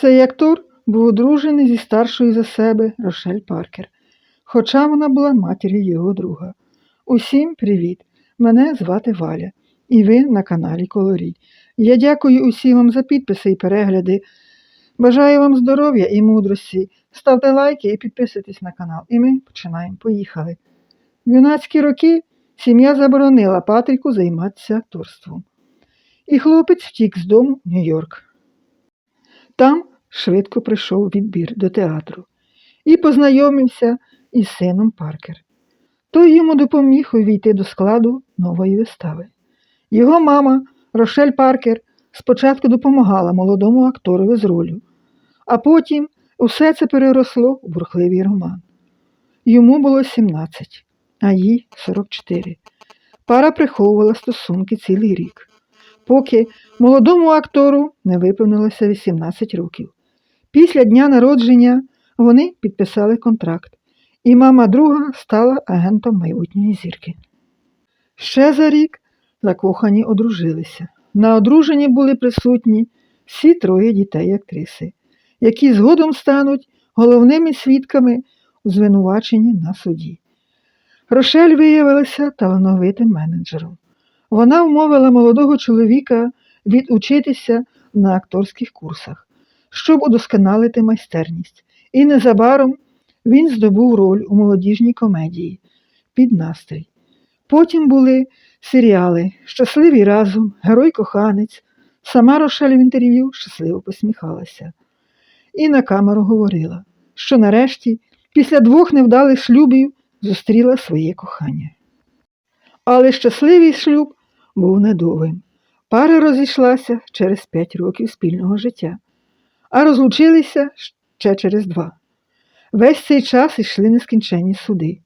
Цей актор був одружений зі старшою за себе Рошель Паркер, хоча вона була матір'ю його друга. Усім привіт! Мене звати Валя, і ви на каналі Колорій. Я дякую усім вам за підписи і перегляди. Бажаю вам здоров'я і мудрості. Ставте лайки і підписуйтесь на канал. І ми починаємо. Поїхали. В юнацькі роки сім'я заборонила Патріку займатися акторством. І хлопець втік з дому в Нью-Йорк. Там швидко прийшов відбір до театру і познайомився із сином Паркер. Той йому допоміг увійти до складу нової вистави. Його мама Рошель Паркер спочатку допомагала молодому акторові з ролю, а потім усе це переросло у бурхливий роман. Йому було 17, а їй 44. Пара приховувала стосунки цілий рік, поки молодому актору не виповнилося 18 років. Після дня народження вони підписали контракт, і мама друга стала агентом майбутньої зірки. Ще за рік закохані одружилися. На одруженні були присутні всі троє дітей актриси, які згодом стануть головними свідками у звинуваченні на суді. Рошель виявилася талановитим менеджером. Вона вмовила молодого чоловіка відучитися на акторських курсах, щоб удосконалити майстерність, і незабаром він здобув роль у молодіжній комедії під настрій. Потім були серіали Щасливий разом, Герой коханець. Сама Рошель в інтерв'ю щасливо посміхалася. І на камеру говорила, що нарешті, після двох невдалих шлюбів, зустріла своє кохання. Але щасливий шлюб був недовгим. Пара розійшлася через п'ять років спільного життя, а розлучилися ще через два. Весь цей час йшли нескінченні суди,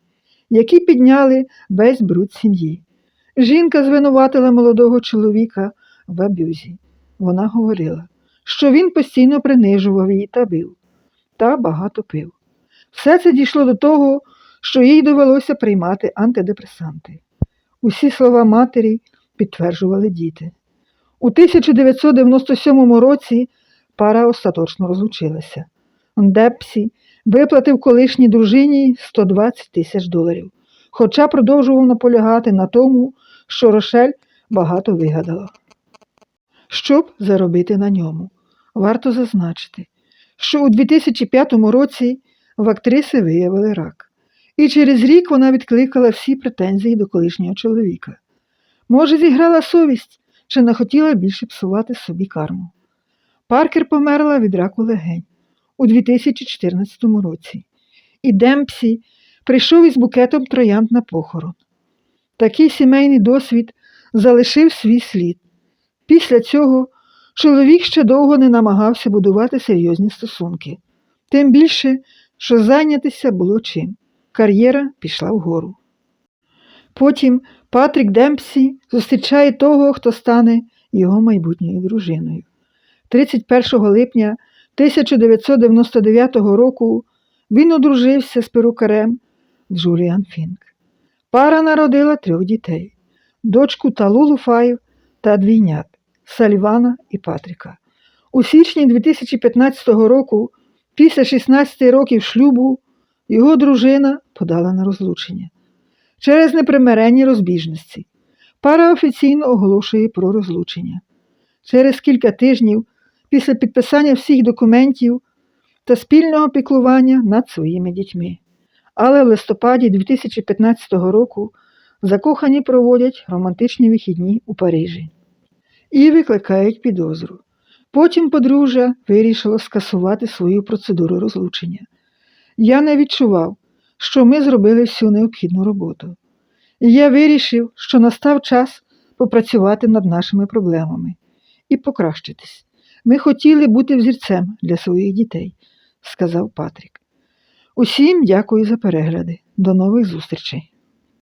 які підняли весь бруд сім'ї. Жінка звинуватила молодого чоловіка в аб'юзі. Вона говорила, що він постійно принижував її та бив, та багато пив. Все це дійшло до того, що їй довелося приймати антидепресанти. Усі слова матері підтверджували діти. У 1997 році пара остаточно розлучилася. Депсі виплатив колишній дружині 120 тисяч доларів, хоча продовжував наполягати на тому, що Рошель багато вигадала. Щоб заробити на ньому, варто зазначити, що у 2005 році в актриси виявили рак, і через рік вона відкликала всі претензії до колишнього чоловіка. Може, зіграла совість чи не хотіла більше псувати собі карму. Паркер померла від раку легень у 2014 році, і Демпсі прийшов із букетом троянд на похорон. Такий сімейний досвід залишив свій слід. Після цього чоловік ще довго не намагався будувати серйозні стосунки, тим більше, що зайнятися було чим. Кар'єра пішла вгору. Потім Патрік Демпсі зустрічає того, хто стане його майбутньою дружиною. 31 липня 1999 року він одружився з перукарем Джуліан Фінк. Пара народила трьох дітей дочку Талулу Фаїв та двійнят Сальвана і Патріка. У січні 2015 року, після 16 років шлюбу, його дружина подала на розлучення через непримиренні розбіжності. Пара офіційно оголошує про розлучення. Через кілька тижнів після підписання всіх документів та спільного піклування над своїми дітьми. Але в листопаді 2015 року закохані проводять романтичні вихідні у Парижі і викликають підозру. Потім подружжя вирішило скасувати свою процедуру розлучення. Я не відчував, що ми зробили всю необхідну роботу. І я вирішив, що настав час попрацювати над нашими проблемами і покращитись. Ми хотіли бути взірцем для своїх дітей, сказав Патрік. Усім дякую за перегляди. До нових зустрічей!